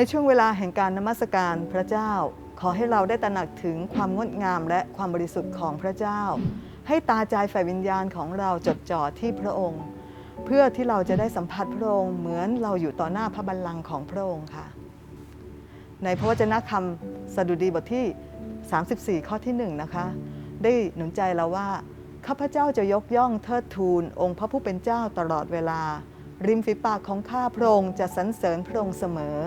ในช่วงเวลาแห่งการนมัสการพระเจ้า ขอให้เราได้ตระหนักถึงความงดงามและความบริสุทธิ์ของพระเจ้า ให้ตาใจฝ่ายวิญญาณของเราจดจ่อที่พระองค์ เพื่อที่เราจะได้สัมผัสพระองค์เหมือนเราอยู่ต่อหน้าพระบัลลังก์ของพระองค์ค่ะ ในพระวจนะคำสดุดีบทที่ 34 ข้อที่1นะคะได้หนุนใจเราว่าข้าพเจ้าจะยกย่องเทิดทูนองค์พระผู้เป็นเจ้าตลอดเวลา ริมฝีปากของข้าพระองค์จะสรรเสริญพระองค์เสมอ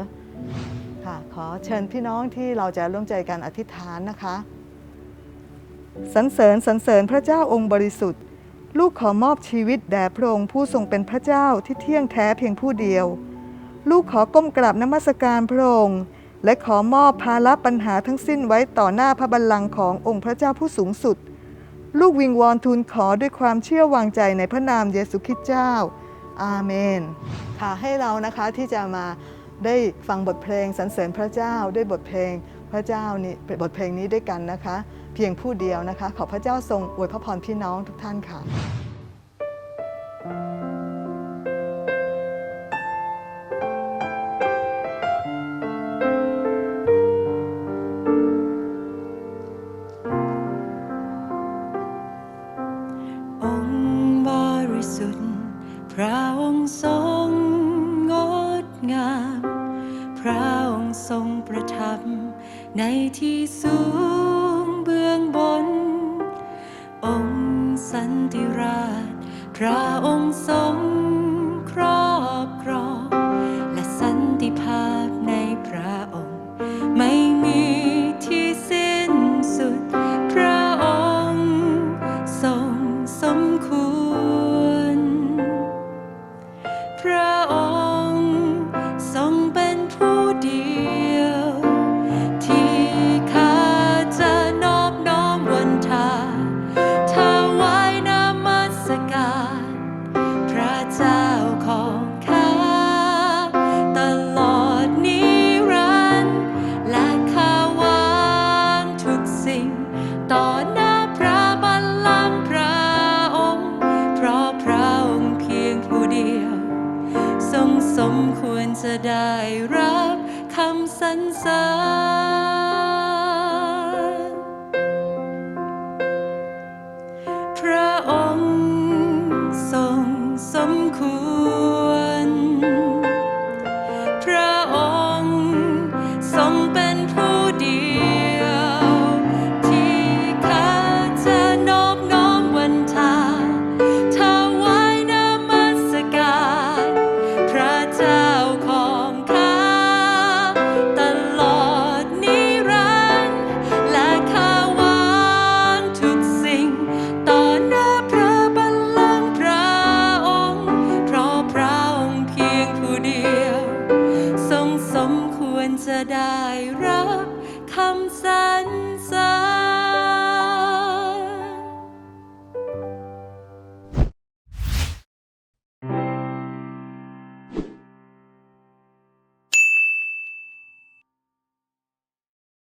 ค่ะขอเชิญพี่น้องที่เราจะร่วมใจกันอธิษฐานนะคะสรรเสริญสรรเสริญพระเจ้าองค์บริสุทธิ์ ลูกขอมอบชีวิตแด่พระองค์ผู้ทรงเป็นพระเจ้าที่เที่ยงแท้เพียงผู้เดียว ลูกขอก้มกราบนมัสการพระองค์ และขอมอบภาระปัญหาทั้งสิ้นไว้ต่อหน้าพระบัลลังก์ขององค์พระเจ้าผู้สูงสุด ลูกวิงวอนทูลขอด้วยความเชื่อวางใจในพระนามเยซูคริสต์เจ้า อาเมน ค่ะให้เรานะคะที่จะมา ได้ฟังบทเพลงสรรเสริญพระเจ้าด้วยบทเพลงพระเจ้านี่บทเพลงนี้ด้วยกันนะคะ เพียงผู้เดียวนะคะ ขอพระเจ้าทรงอวยพระพรพี่น้องทุกท่านค่ะองค์บริสุทธิ์พระองค์ทรงงดงาม ประทับ ในที่สูงเบื้องบน องค์สันติราช พระองค์ทรงครอบครองและสันติภาพในพระองค์ ไม่มีที่สิ้นสุด พระองค์ทรงสมควร พระอง ต่อหน้าพระบัลลังก์พระองค์ เพราะพระองค์เพียงผู้เดียว ทรงสมควรจะได้รับคำสรรเสริญพระองค์ทรงสมควร ดี